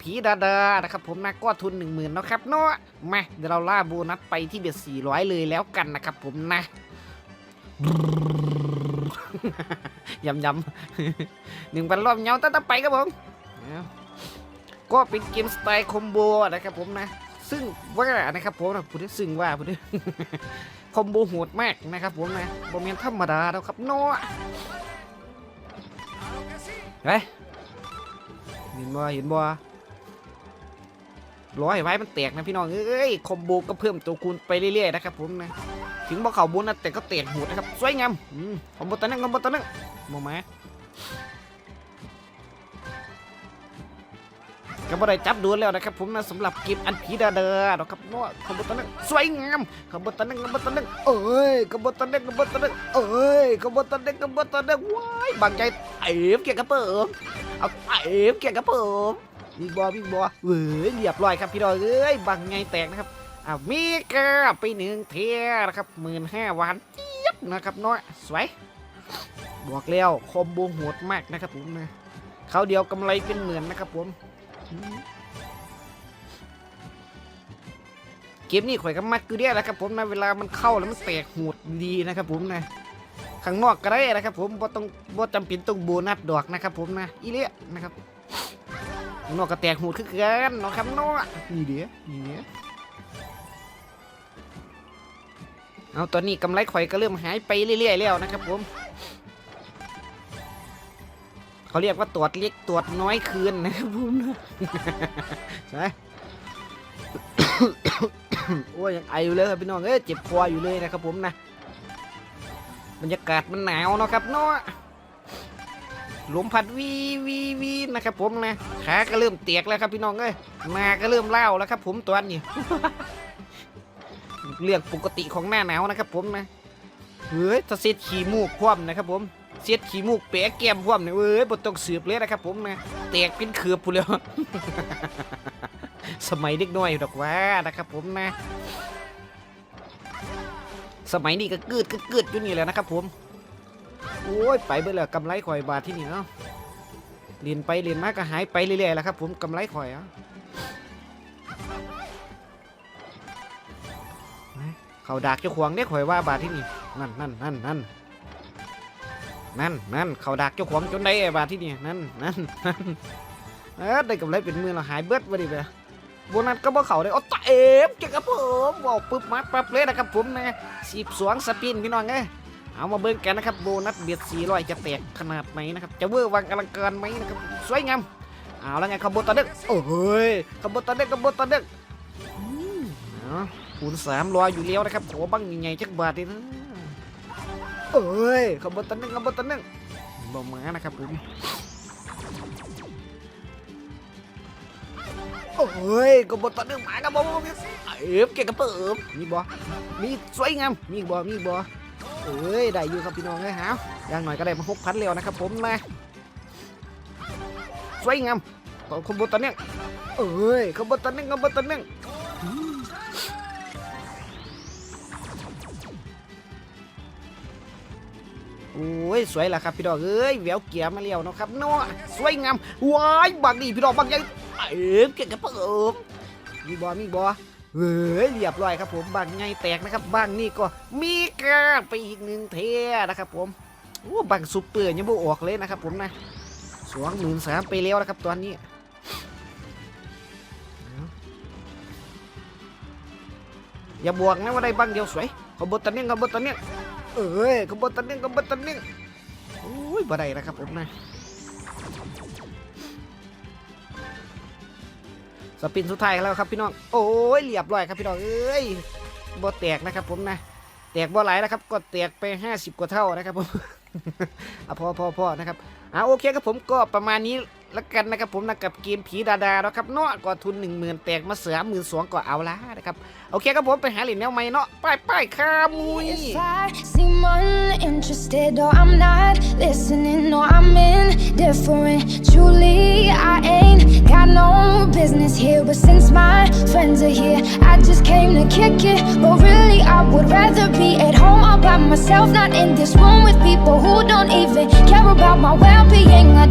ผีดาดานะครับผมนะก็ทุน 1 0,000นะครับเนาะมาเดี๋ยวเราล่าโบนัสไปที่เบ็ด400 เลยแล้วกันนะครับผมนะยำยำหนึ่งพันรอบเงาตั้งแต่ไปครับผมก็เป็นเกมสไตล์คอมโบนะครับผมนะ ซึ่งว่านะครับผมนะพูดซึ่งว่าพูดคอมโบโหดมากนะครับผมนะโมเมนธรรมดาแล้วครับเนาะเฮ้ยเห็นบ่เห็นบ่ ร้อยไว้มันแตกนะพี่น้องเอ้ยคอมโบก็เพิ่มตัวคูณไปเรื่อยๆนะครับผมนะถึงบ่เขาบุญนะแต่ก็แตกหดนะครับสวยงามคอมโบตัวนึงคอมโบตัวนึงมามาก็บ่ได้จับดูแล้วนะครับผมนะสำหรับเกมอันผีดาเดอนะครับเนาะคอมโบตัวนึงสวยงามคอมโบตัวนึงคอมโบตัวนึงเอ้ยคอมโบตัวนึงคอมโบตัวนึงเอ้ยคอมโบตัวนึงคอมโบตัวนึงว้ายบางใจเอ๋เกี่ยกระเปิมเอาเอ๋เกี่ยกระเปิม บิ๊กบอบิ๊กบอเว้ยเรียบร้อยครับพี่น้องเอ้ยบางไงแตกนะครับอ่ามีกาไปหนึ่งเทียนะครับหมื่นห้าวันเจี๊ยบนะครับน้อยสวยบอกแล้วคอมโบโหดมากนะครับผมนะเขาเดียวกำไรเป็นหมื่นนะครับผมเกมนี้ข่อยก็มักคือเดียแหละครับผมนะเวลามันเข้าแล้วมันแตกโหดดีนะครับผมนะข้างนอกก็ได้นะครับผมบ่ต้องบ่จำเป็นต้องโบนัสดอกนะครับผมนะอีเลียนะครับ นอกก็แตกโหดคือกันเนาะครับเนาะนี่เดียวนี่เดียวเอาตอนนี้กำไรข่อยก็เริ่มหายไปเรื่อยๆแล้วนะครับผมเขาเรียกว่าตรวจเล็กตรวจน้อยคืนนะครับผมนะใช่ โอ้ยยังไออยู่เลยครับพี่น้องเอ้ยเจ็บคออยู่เลยนะครับผมนะบรรยากาศมันหนาวเนาะครับเนาะ ลมพัดวีวีวีนะครับผมนะขาก็เริ่มเตียกแล้วครับพี่น้องเอ้ยหนาก็เริ่มเล่าแล้วครับ ผมตอนนี้เรื่องปกติของหน้าหนาวนะครับ ผมนะเฮ้ยถ้าเสียดขี้มูกคว่ำนะครับ ผมเสียดขี้มูกเปะแก้มคว่ำเนี่ยเอ้ยบนต้องสืบเลยนะครับ ผมนะแตกเป็นเขือบพูนแล้วสมัยเด็กน้อยดอกว่านะครับ ผมนะ สมัยนี้ก็เกิดก็เกิดอยู่นี่แหละนะครับ ผม โอ้ยไปเบื่อแล้วกำไรข่อยบาทที่นี่เนาะเรียนไปเรียนมาก็หายไปเรื่อยๆแล้วครับผมกำไรข่อยอะเขาดักเจ้าขวงได้ข่อยว่าบาทที่นี่นั่นนั่นนั่นนั่นนั่นนั่นเขาดักเจ้าขวงจนได้บาทที่นี่นั่นนั่นนั่นเออได้กำไรเป็นมื่นเราหายเบิดไปดิเบ้โบนัสก็บ่เขาได้โอ้ตาเอฟเก่งครับผมว้าวปึ๊บมาปั๊บเลยนะครับผมนะสีบสวงสปินพี่น้องเอ้ เอามาเบิ่งกันนะครับโบนัสเบียด400จะแตกขนาดไหนนะครับจะเวอร์วังอลังการไหมนะครับสวยงามเอาแล้วไงขบวนตอนเด็กโอ้ยขบวนตอนเด็กขบวนตอนเด็กอืมเอาคูณสามรออยู่แล้วนะครับโอ้บังยังไงจักบาทเลยนะเอ้ยขบวนตันหนึงขบวนตันหนึงบ่มานะครับผมโอ้ยขบวนตันหนึงมาครับผมเอฟเก่งกับเปิมมีบ่มีสวยงามมีบ่มีบ่ เอ้ยได้อยู่ครับพี่น้องเอ้ยฮะอย่างหน่อยก็ได้มาหกพันแล้วนะครับผมนะสวยงามขบวนตันหนึงเอ้ยขบวนตันหนึงขบวนตันหนึงโอ้ยสวยละครับพี่ดอกเอ้ยแววเกียร์มาเลี้ยวนะครับเนาะสวยงามว้ายบักดีพี่ดอกบักใหญ่เอ็มเก่งกับเปิมมีบอมีบอ เฮ้ยเรียบร้อยครับผมบางไงแตกนะครับบางนี่ก็มีกาไปอีกหนึ่งเทนะครับผมโอ้บางซุปเปอร์ยังบ่ออกเลยนะครับผมนะสองหมื่นสามไปแล้วนะครับตอนนี้อย่าบวกนะว่าได้บางเดียวสวยขบวนตันเนี้ยขบวนตันเนี้ยเอ้ยกบฏตันนึงกบฏตันนึงโอ้ยบ่ได้นะครับผมนะ สปินสุดท้ายแล้วครับพี่น้องโอ้ยเรียบร้อยครับพี่น้องเอ้ยบ่แตกนะครับผมนะแตกบ่หลนะครับก็แตกไป 50 กว่าเท่านะครับผมอะพอพอพอนะครับอะโอเคครับผมก็ประมาณนี้ ละกันนะครับผมนะกับเกมผีดาดาเนาะครับเนาะก็ทุน 1 0,000แตกมาเสือหมื่นสองก็เอาละนะครับโอเคครับผมไปหาเหรียญแนวใหม่เนาะไปไปข้ามุย If I seem uninterested or I'm not listening or I'm indifferent, truly I ain't got no business here. But since my friends are here, I just came to kick it. But really, I would rather be at home all by myself, not in this room with people who don't even care about my well being. I don't